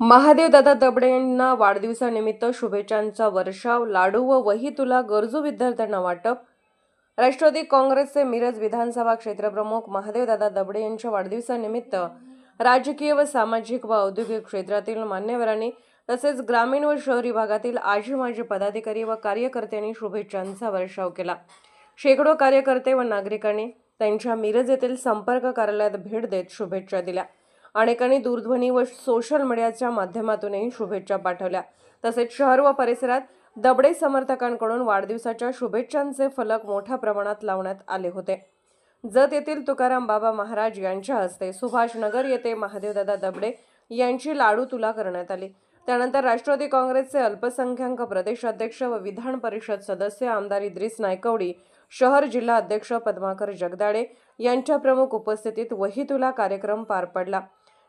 महादेव दादा दबडे यांना वाढदिवसानिमित्त शुभेच्छांचा वर्षाव लाडू व वही तुला गरजू विद्यार्थ्यांना वाटप. राष्ट्रवादी काँग्रेसचे मिरज विधानसभा क्षेत्रप्रमुख महादेवदादा दबडे यांच्या वाढदिवसानिमित्त राजकीय व सामाजिक व औद्योगिक क्षेत्रातील मान्यवरांनी तसेच ग्रामीण व शहरी भागातील आजी माजी पदाधिकारी व कार्यकर्त्यांनी शुभेच्छांचा वर्षाव केला. शेकडो कार्यकर्ते व नागरिकांनी त्यांच्या मिरज येथील संपर्क कार्यालयात भेट देत शुभेच्छा दिल्या. अनेकांनी दूरध्वनी व सोशल मीडियाच्या माध्यमातूनही शुभेच्छा पाठवल्या. तसेच शहर व परिसरात दबडे समर्थकांकडून वाढदिवसाच्या शुभेच्छांचे फलक मोठ्या प्रमाणात लावण्यात आले होते. जत येथील तुकाराम बाबा महाराज यांच्या हस्ते सुभाष नगर येथे महादेवदादा दबडे यांची लाडू तुला करण्यात आली. त्यानंतर राष्ट्रवादी काँग्रेसचे अल्पसंख्याक प्रदेशाध्यक्ष व विधान परिषद सदस्य आमदार इद्रिस नायकवडी शहर जिल्हा अध्यक्ष पद्माकर जगदाळे यांच्या प्रमुख उपस्थितीत वही तुला कार्यक्रम पार पडला.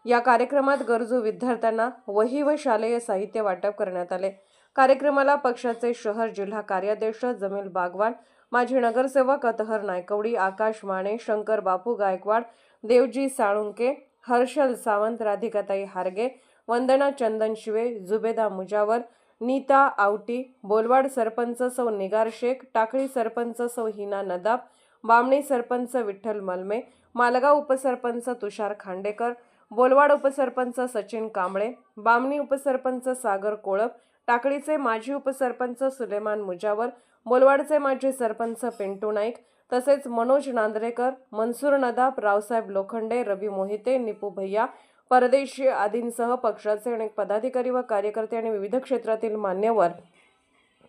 या कार्यक्रमात गरजू विद्यार्थ्यांना वही व शालेय साहित्य वाटप करण्यात आले. कार्यक्रमाला पक्षाचे शहर जिल्हा कार्याध्यक्ष जमील बागवान माजी नगरसेवक अतहर नायकवडी आकाश माने शंकर बापू गायकवाड देवजी साळुंके हर्षल सावंत राधिकाताई हारगे वंदना चंदन शिवे जुबेदा मुजावर नीता आवटी बोलवाड सरपंच सौ निगार शेख टाकळी सरपंच सौ हिना नदाब बामणी सरपंच विठ्ठल मलमे मालगाव उपसरपंच तुषार खांडेकर बोलवाड उपसरपंच सचिन कांबळे बामणी उपसरपंच सागर कोळप टाकळीचे माजी उपसरपंच सुलेमान मुजावर बोलवाडचे माजी सरपंच पिंटू नाईक तसेच मनोज नांद्रेकर मनसूर नदाब रावसाहेब लोखंडे रवी मोहिते निपू भैया परदेशी आदींसह पक्षाचे अनेक पदाधिकारी व कार्यकर्ते आणि विविध क्षेत्रातील मान्यवर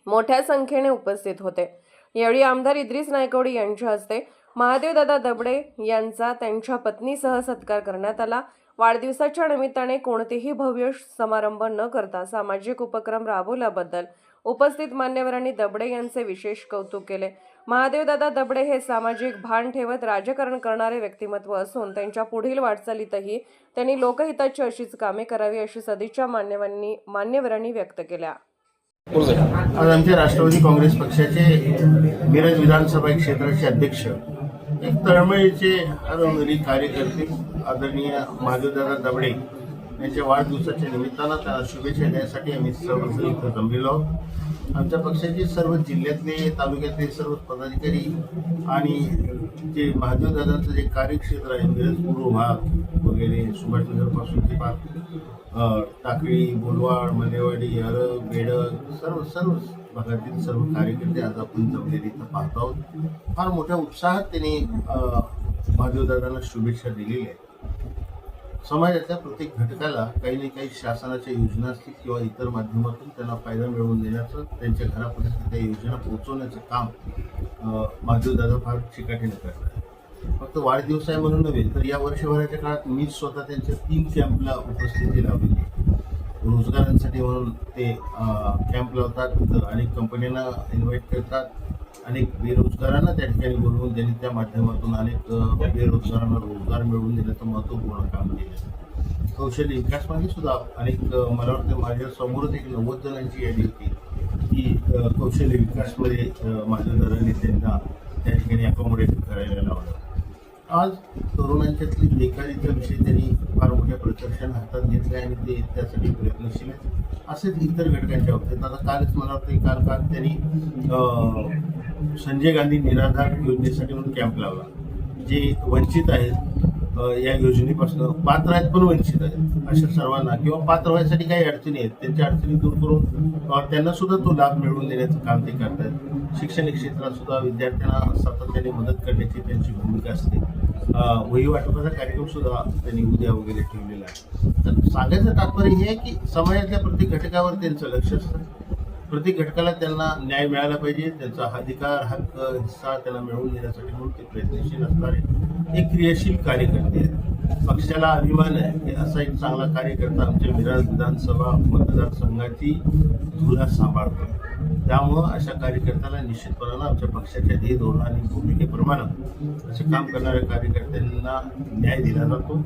मोठ्या संख्येने उपस्थित होते. यावेळी आमदार इद्रिस नायकवडी यांच्या हस्ते महादेवदादा दबडे यांचा त्यांच्या पत्नीसह सत्कार करण्यात आला. वाढदिवसाच्या निमित्ताने कोणतेही भव्य समारंभ न करता सामाजिक उपक्रम राबवल्याबद्दल उपस्थित मान्यवरांनी दबडे यांचे विशेष कौतुक केले. महादेवदादा दबडे हे सामाजिक भान ठेवत राजकारण करणारे व्यक्तिमत्व असून त्यांच्या पुढील वाटचालीतही त्यांनी लोकहिताची अशीच कामे करावी अशी सदिच्छा मान्यवरांनी मान्यवरांनी व्यक्त केल्या. आज आमचे राष्ट्रवादी काँग्रेस पक्षाचे मिरज विधानसभा क्षेत्राचे अध्यक्ष एक तळमळीचे अरुणरी कार्यकर्ते आदरणीय माधवदादा दबडे यांच्या वाढदिवसाच्या निमित्तानं त्यांना शुभेच्छा देण्यासाठी आम्ही सर्वजण इथं जमलेलो आहोत. आमच्या पक्षाचे सर्व जिल्ह्यातले तालुक्यातले सर्व पदाधिकारी आणि जे महादेवदादांचं जे कार्यक्षेत्र आहे मिरज पूर्व भाग वगैरे सुभाषनगरपासून ते भाग टाकळी बोलवाड मलेवाडी अर बेडग सर्व सर्व भागातील सर्व कार्यकर्ते आज आपण जमलेले इथं पाहत आहोत. फार मोठ्या उत्साहात त्यांनी अ, शुभेच्छा दिलेल्या आहेत. समाजाच्या प्रत्येक घटकाला काही ना काही शासनाच्या योजना असतील किंवा इतर माध्यमातून त्यांना फायदा मिळवून देण्याचं त्यांच्या घरापर्यंत त्या योजना पोहोचवण्याचं काम अ, दादा फार चिकाटीने करतात. फक्त वाढदिवस आहे म्हणून नव्हे तर या वर्षभराच्या काळात मी स्वतः त्यांच्या तीन कॅम्पला उपस्थिती लावलेली रोजगारांसाठी म्हणून ते कॅम्प लावतात तर अनेक कंपन्यांना इन्व्हाइट करतात अनेक बेरोजगारांना त्या ठिकाणी बोलवून त्यांनी त्या माध्यमातून अनेक बेरोजगारांना रोजगार मिळवून देण्याचं महत्त्वपूर्ण काम केलं आहे. कौशल्य विकासमध्ये सुद्धा अनेक मला वाटतं माझ्या समोरच एक नव्वद जणांची यादी होती की कौशल्य विकासमध्ये माझ्या दराने त्यांना त्या ठिकाणी अकोमोडेट करायला आज तरुणांच्यातली बेकारीचा विषय त्यांनी फार मोठ्या प्रकर्षाने हातात घेतले आणि ते त्यासाठी प्रयत्नशील आहेत. असेच इतर घटकांच्या बाबतीत. आता कालच मला वाटतं काल काल त्यांनी संजय गांधी निराधार योजनेसाठी म्हणून कॅम्प लावला. जे वंचित आहेत या योजनेपासून पात्र आहेत पण वंचित आहेत अशा सर्वांना. किंवा पात्र व्हायसाठी काही अडचणी आहेत त्यांच्या अडचणी दूर करून त्यांना सुद्धा तो लाभ मिळवून देण्याचं काम ते करतात शैक्षणिक क्षेत्रात सुद्धा विद्यार्थ्यांना सातत्याने मदत करण्याची त्यांची भूमिका असते. वही वाटपाचा कार्यक्रम सुद्धा त्यांनी उद्या वगैरे ठेवलेला आहे. तर सांगायचं तात्पर्य हे आहे की समाजातल्या प्रत्येक घटकावर त्यांचं लक्ष असतं. प्रत्येक घटकाला त्यांना न्याय मिळाला पाहिजे त्यांचा अधिकार हक्क हिस्सा त्यांना मिळवून देण्यासाठी म्हणून ते प्रयत्नशील असणारे एक क्रियाशील कार्यकर्ते आहेत. पक्षाला अभिमान आहे की असा एक चांगला कार्यकर्ता आमच्या विरार विधानसभा मतदारसंघाची धुरा सांभाळतो. त्यामुळं अशा कार्यकर्त्याला निश्चितपणानं आमच्या पक्षाच्या ध्येय धोरण आणि भूमिकेप्रमाणे असे काम करणाऱ्या कार्यकर्त्यांना न्याय दिला जातो.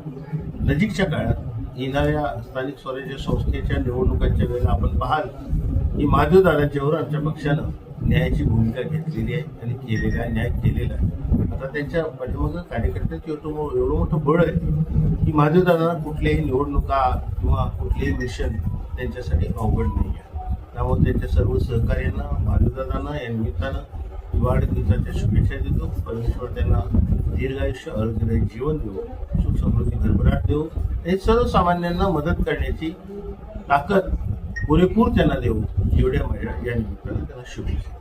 नजीकच्या काळात येणाऱ्या स्थानिक स्वराज्य संस्थेच्या निवडणुकांच्या वेळेला आपण पाहाल की महादेव दादांच्यावर आमच्या पक्षानं न्यायाची भूमिका घेतलेली आहे आणि केलेला आहे न्याय केलेला आहे. आता त्यांच्या पाठीमागं कार्यकर्त्याचं एवढं एवढं मोठं बळ आहे की महादेवदादांना कुठल्याही निवडणुका किंवा कुठलेही मिशन त्यांच्यासाठी अवघड नाही आहे. त्यामुळे त्यांच्या सर्व सहकार्यांना महादेवदादांना या निमित्तानं वाढदिवसाच्या शुभेच्छा देतो. परमेश्वर त्यांना दीर्घायुष्य आरोग्यदायी जीवन देऊ सुख समृद्धी भरभराट देऊ आणि सर्वसामान्यांना मदत करण्याची ताकद पुरेपूर त्यांना देऊ एवढ्या माझ्या या निमित्तानं त्यांना शुभेच्छा.